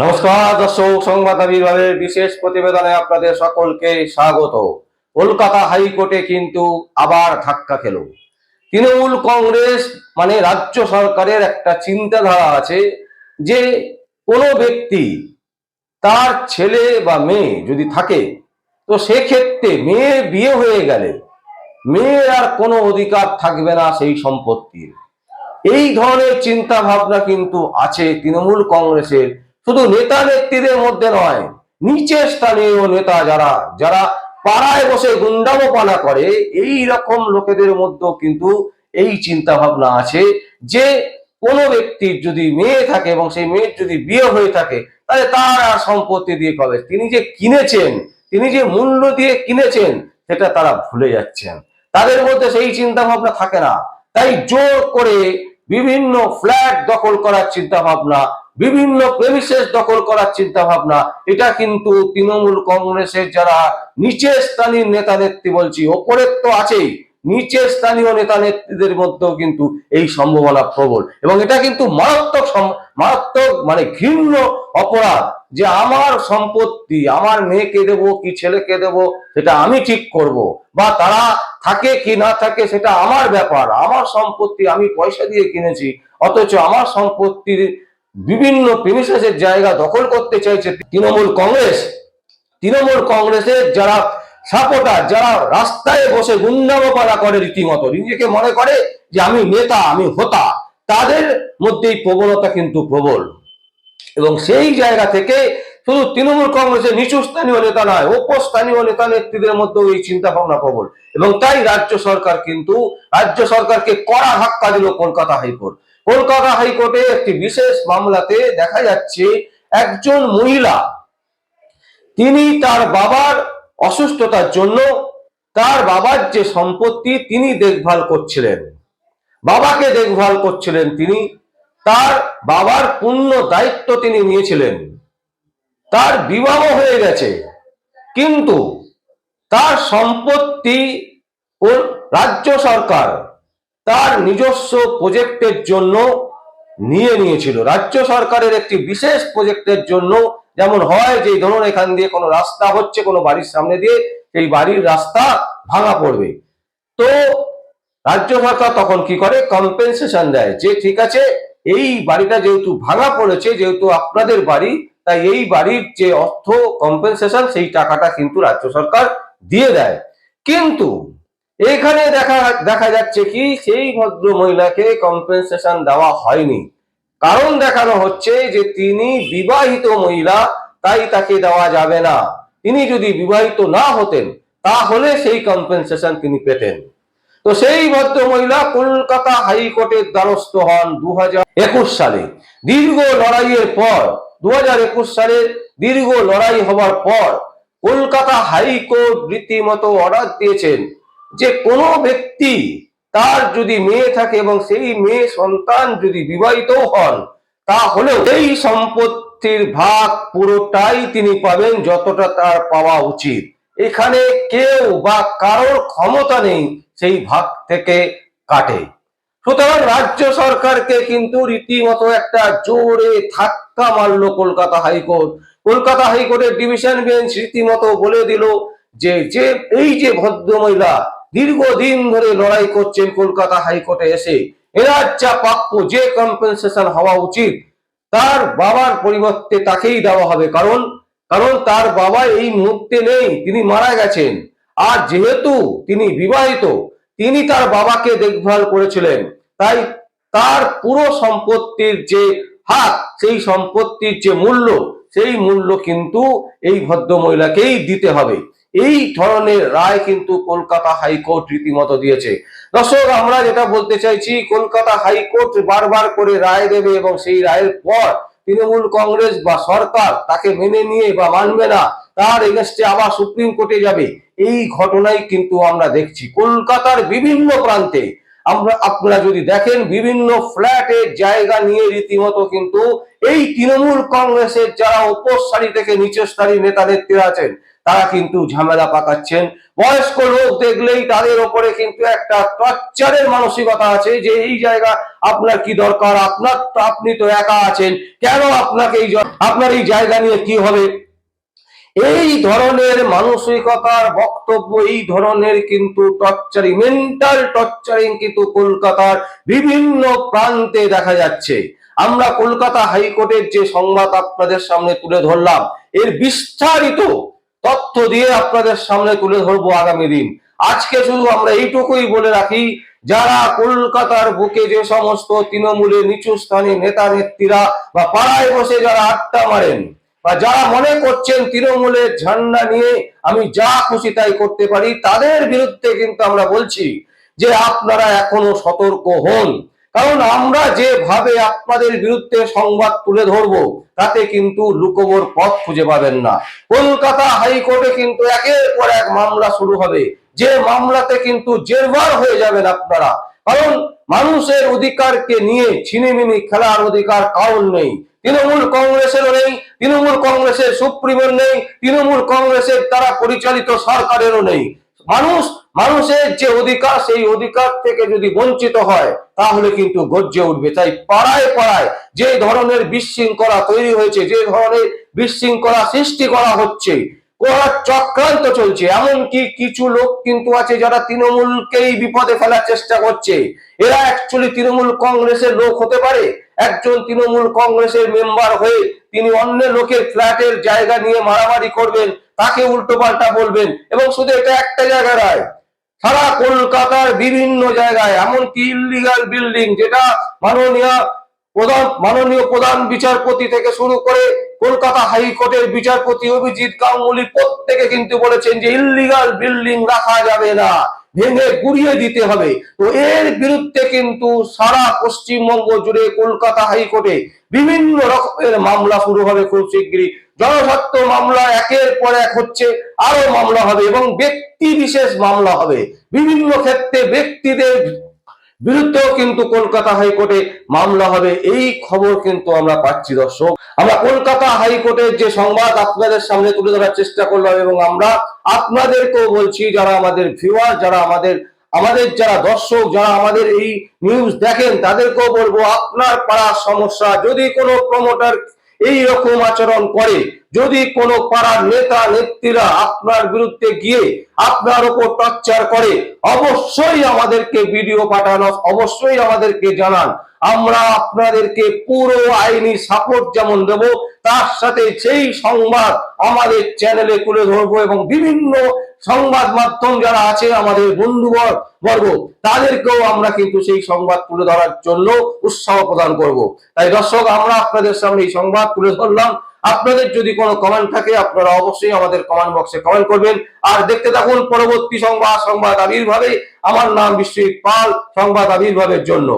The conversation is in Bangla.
নমস্কার, দর্শক সংবাদ আবির্ভাবের বিশেষ প্রতিবেদনে আপনাদের সকলকে স্বাগত। কলকাতা হাইকোর্টে কিন্তু আবার ধাক্কা খেল। তৃণমূল কংগ্রেস মানে রাজ্য সরকারের একটা চিন্তাধারা আছে যে কোনো ব্যক্তি তার ছেলে বা মেয়ে যদি থাকে, তো সেক্ষেত্রে মেয়ে বিয়ে হয়ে গেলে মেয়ের আর কোনো অধিকার থাকবে না সেই সম্পত্তির। এই ধরনের চিন্তা ভাবনা কিন্তু আছে তৃণমূল কংগ্রেসের শুধু নেতা নেত্রীদের মধ্যে নয় নিচের স্থানীয় নেতা যারা যারা পাড়ায় বসে গুন্ডামোপানা করে, এই রকম লোকেদের মধ্যেও কিন্তু এই চিন্তা ভাবনা আছে যে কোনো ব্যক্তির যদি মেয়ে থাকে এবং সেই মেয়ের যদি বিয়ে হয়ে থাকে, তাহলে তার আর সম্পত্তি দিয়ে কবে? তিনি যে কিনেছেন, তিনি যে মূল্য দিয়ে কিনেছেন, সেটা তারা ভুলে যাচ্ছেন। তাদের মধ্যে সেই চিন্তা ভাবনা থাকে না। তাই জোর করে বিভিন্ন ফ্ল্যাট দখল করার চিন্তা ভাবনা বিভিন্ন প্রেমিসেস দখল করার চিন্তা ভাবনা এটা কিন্তু তৃণমূল কংগ্রেসের যারা নিচের স্থানীয় নেতা নেত্রী বলছি, ওপরের তো আছেই, নিচের স্থানীয় নেতা নেত্রীদের মধ্যেও কিন্তু এই সম্ভাবনা প্রবল। এবং এটা কিন্তু মারাত্মক মারাত্মক মানে ঘৃণ্য অপরাধ যে আমার সম্পত্তি, আমার মেয়েকে দেবো কি ছেলেকে দেবো সেটা আমি ঠিক করব। বা তারা থাকে কি না থাকে সেটা আমার ব্যাপার, আমার সম্পত্তি আমি পয়সা দিয়ে কিনেছি, অথচ আমার সম্পত্তির বিভিন্ন প্রিমিসেসের জায়গা দখল করতে চাইছে তৃণমূল কংগ্রেস। তৃণমূল কংগ্রেসের যারা সাপোর্টার, যারা রাস্তায় বসে গুন্ডামোপাড়া করে রীতিমতো, নিজেকে মনে করে যে আমি নেতা, আমি হোতা, তাদের মধ্যে এই প্রবণতা কিন্তু প্রবল। এবং সেই জায়গা থেকে শুধু তৃণমূল কংগ্রেসের নিচু স্থানীয় নেতা নয়, উপস্থানীয় নেতা নেত্রীদের মধ্যেও এই চিন্তা ভাবনা প্রবল। এবং তাই রাজ্য সরকার কিন্তু, রাজ্য সরকারকে কড়া ধাক্কা দিল কলকাতা হাইকোর্ট। কলকাতা হাইকোর্টে একটি বিশেষ মামলাতে দেখা যাচ্ছে একজন মহিলা। তিনি তার বাবার অসুস্থতার জন্য তার বাবার যে সম্পত্তি তিনি দেখভাল করছিলেন, বাবাকে দেখভাল করছিলেন তিনি, তার বাবার পূর্ণ দায়িত্ব তিনি নিয়েছিলেন। তার বিবাহ হয়ে গেছে, কিন্তু তার সম্পত্তি রাজ্য সরকার তার নিজস্ব প্রজেক্টের জন্য নিয়ে নিয়েছিল। রাজ্য সরকারের একটি বিশেষ প্রজেক্টের জন্য যেমন হয় যে, ধরুন এখান দিয়ে কোনো রাস্তা হচ্ছে কোনো বাড়ির সামনে দিয়ে, সেই বাড়ির রাস্তা ভাঙা পড়বে। তো রাজ্য সরকার তখন কি করে? কম্পেনসেশন দেয়। যে ঠিক আছে, এই বাড়িটা যেহেতু ভাঙা পড়েছে, যেহেতু আপনাদের বাড়ি, তাই এই বাড়ির যে অর্থ কম্পেনসেশন সেই টাকাটা কিন্তু রাজ্য সরকার দিয়ে দেয়। কিন্তু এখানে দেখা দেখা যাচ্ছে কি, সেই ভদ্র মহিলাকে কম্পেনসেশন দেওয়া হয়নি। কারণ দেখানো হচ্ছে যে তিনি বিবাহিত মহিলা, তাই তাকে দেওয়া যাবে না। তিনি যদি বিবাহিত না হতেন, তাহলে সেই কম্পেনসেশন তিনি পেতেন। তো সেই ভদ্র মহিলা কলকাতা হাইকোর্টের দ্বারস্থ হন দু সালে। দীর্ঘ লড়াইয়ের পর দু সালের দীর্ঘ লড়াই হবার পর কলকাতা হাইকোর্ট রীতিমতো অর্ডার দিয়েছেন যে কোনো ব্যক্তি তার যদি মেয়ে থাকে এবং সেই মেয়ে সন্তান যদি বিবাহিত হন তাহলে এই সম্পত্তির ভাগ পুরোটাই তিনি পাবেন যতটা তার পাওয়া উচিত। এখানে কেউ বা কারোর ক্ষমতা নেই সেই ভাগ থেকে কাটে। সুতরাং রাজ্য সরকারকে কিন্তু রীতিমতো একটা জোরে ধাক্কা মারলো কলকাতা হাইকোর্ট। কলকাতা হাইকোর্টের ডিভিশন বেঞ্চ রীতিমতো বলে দিল যে যে, এই যে ভদ্রমহিলা দীর্ঘদিন ধরে লড়াই করছেন কলকাতা হাইকোর্টে এসে। এনার যা প্রাপ্য যে কম্পেনসেশন হওয়া উচিত, তার বাবার পরিবর্তে তাকেই দেওয়া হবে। কারণ কারণ তার বাবা এই মুহূর্তে নেই, তিনি মারা গেছেন। আর যেহেতু তিনি বিবাহিত, তিনি তার বাবাকে দেখভাল করেছিলেন। তাই তার পুরো সম্পত্তির যে হাত, সেই সম্পত্তির যে মূল্য, সেই মূল্য কিন্তু এই ভদ্র মহিলাকেই দিতে হবে। এই ধরনের রায় কিন্তু কলকাতা হাইকোর্ট রীতিমতো দিয়েছে। দর্শক, আমরা যেটা বলতে চাইছি, কলকাতা হাইকোর্ট বারবার করে রায় দেবে এবং সেই রায়ের পর তৃণমূল কংগ্রেস বা সরকার তাকে মেনে নিয়ে বা মানবে না, তার এগেস্টে আবার সুপ্রিম কোর্টে যাবে, এই ঘটনাই কিন্তু আমরা দেখছি। কলকাতার বিভিন্ন প্রান্তে আমরা, আপনারা যদি দেখেন, বিভিন্ন ফ্ল্যাটের জায়গা নিয়ে রীতিমতো কিন্তু এই তৃণমূল কংগ্রেসের যারা উপর সারি থেকে নিচের সারি নেতা নেত্রীরা আছেন তারা কিন্তু ঝামেলা পাকাচ্ছেন। বয়স্ক লোক দেখলেই তাদের ওপরে কিন্তু একটা টর্চারের মানসিকতা আছে যে এই জায়গা আপনার কি দরকার? আপনার আপনি তো একা আছেন। কেন আপনাকে এই আপনার এই জায়গা নিয়ে কি হবে? এই ধরনের মানসিকতার বক্তব্য, এই ধরনের কিন্তু টর্চারিং, মেন্টাল টর্চারিং কিন্তু কলকাতার বিভিন্ন প্রান্তে দেখা যাচ্ছে। আমরা কলকাতা হাইকোর্টের যে সংবাদ আপনাদের সামনে তুলে ধরলাম, এর বিস্তারিত তথ্য দিয়ে আপনাদের সামনে তুলে ধরবো আগামী দিন। আজকে শুধু আমরা এইটুকুই বলে রাখি, যারা কলকাতার বুকে যে সমস্ত তৃণমূলের নিচু স্থানীয় নেতা নেত্রীরা বা পাড়ায় বসে যারা আড্ডা মারেন বা যারা মনে করছেন তৃণমূলের ঝান্ডা নিয়ে আমি যা খুশি তাই করতে পারি, তাদের বিরুদ্ধে কিন্তু আমরা বলছি যে আপনারা এখনও সতর্ক হন। কারণ আমরা যেভাবে আপনাদের বিরুদ্ধে সংবাদ তুলে ধরবো, তাতে কিন্তু লুকোবর পথ খুঁজে পাবেন না। কলকাতা হাইকোর্টে কিন্তু একের পর এক মামলা শুরু হবে। যে মামলাতে কিন্তু জেরবার হয়ে যাবেন আপনারা। কারণ মানুষের অধিকারকে নিয়ে ছিনিমিনি খেলার অধিকার কারণ নেই। তৃণমূল কংগ্রেসেরও নেই, তৃণমূল কংগ্রেসের সুপ্রিমোর নেই, তৃণমূল কংগ্রেসের দ্বারা পরিচালিত সরকারেরও নেই। মানুষ, মানুষের যে অধিকার, সেই অধিকার থেকে যদি বঞ্চিত হয়, তাহলে কিন্তু গর্জে উঠবে। তাই পাড়ায় পাড়ায় যে ধরনের বিশৃঙ্খলা তৈরি হয়েছে, যে ধরনের বিশৃঙ্খলা সৃষ্টি করা হচ্ছে করার চক্রান্ত চলছে, এমনকি কিছু লোক কিন্তু আছে যারা তৃণমূলকেই বিপদে ফেলার চেষ্টা করছে। এরা অ্যাকচুয়ালি তৃণমূল কংগ্রেসের লোক হতে পারে। একজন তৃণমূল কংগ্রেসের মেম্বার হয়ে তিনি অন্য লোকের ফ্ল্যাটের জায়গা নিয়ে মারামারি করবেন তাকে উল্টো পাল্টা বলবেন। এবং শুধু এটা একটা জায়গা রায়। সারা কলকাতার বিভিন্ন জায়গায়, এমনকি ইলিগাল বিল্ডিং যেটা মাননীয় প্রধান মাননীয় প্রধান বিচারপতি থেকে শুরু করে কলকাতা হাইকোর্টের বিচারপতি অভিজিৎ গাঙ্গুলি প্রত্যেকে কিন্তু বলেছেন যে ইলিগাল বিল্ডিং রাখা যাবে না। ভেঙে গুড়িয়ে দিতে হবে। তো এর বিরুদ্ধে কিন্তু সারা পশ্চিমবঙ্গ জুড়ে কলকাতা হাইকোর্টে বিভিন্ন রকমের মামলা শুরু হবে খুব শিগগিরই। জনস্বার্থ মামলা একের পর এক হচ্ছে, আরও মামলা হবে এবং ব্যক্তি বিশেষ মামলা হবে। বিভিন্ন ক্ষেত্রে ব্যক্তিদের বিরুদ্ধেও কিন্তু কলকাতা হাইকোর্টে মামলা হবে, এই খবর কিন্তু আমরা পাচ্ছি দর্শক। আমরা কলকাতা হাইকোর্টের যে সংবাদ আপনাদের সামনে তুলে ধরার চেষ্টা করলাম এবং আমরা আপনাদেরকেও বলছি, যারা আমাদের ভিউয়ার যারা আমাদের আমাদের যারা দর্শক, যারা আমাদের এই নিউজ দেখেন, তাদেরকেও বলব, আপনার পাড়ার সমস্যা, যদি কোনো প্রমোটার এই রকম আচরণ করে। যদি কোনো পাড়ার নেতা, নেত্রীরা আপনার বিরুদ্ধে গিয়ে আপনার উপর টর্চার করে, অবশ্যই আমাদেরকে ভিডিও পাঠানো, অবশ্যই আমাদেরকে জানান। আমরা আপনাদেরকে পুরো আইনি সাপোর্ট যেমন দেব, তার সাথে সেই সংবাদ আমাদের চ্যানেলে তুলে ধরবো এবং বিভিন্ন সংবাদ মাধ্যম যারা আছে, আমাদের বন্ধু বর্গ, তাদেরকেও আমরা কিন্তু সেই সংবাদ তুলে ধরার জন্য উৎসাহ প্রদান করব। তাই দর্শক, আমরা আপনাদের সামনে এই সংবাদ তুলে ধরলাম। আপনাদের যদি কোনো কমেন্ট থাকে, আপনারা অবশ্যই আমাদের কমেন্ট বক্সে কমেন্ট করবেন। আর দেখতে থাকুন পরবর্তী সংবাদ সংবাদ আবির্ভাবে। আমার নাম বিশ্বজিৎ পাল, সংবাদ আবির্ভাবের জন্য।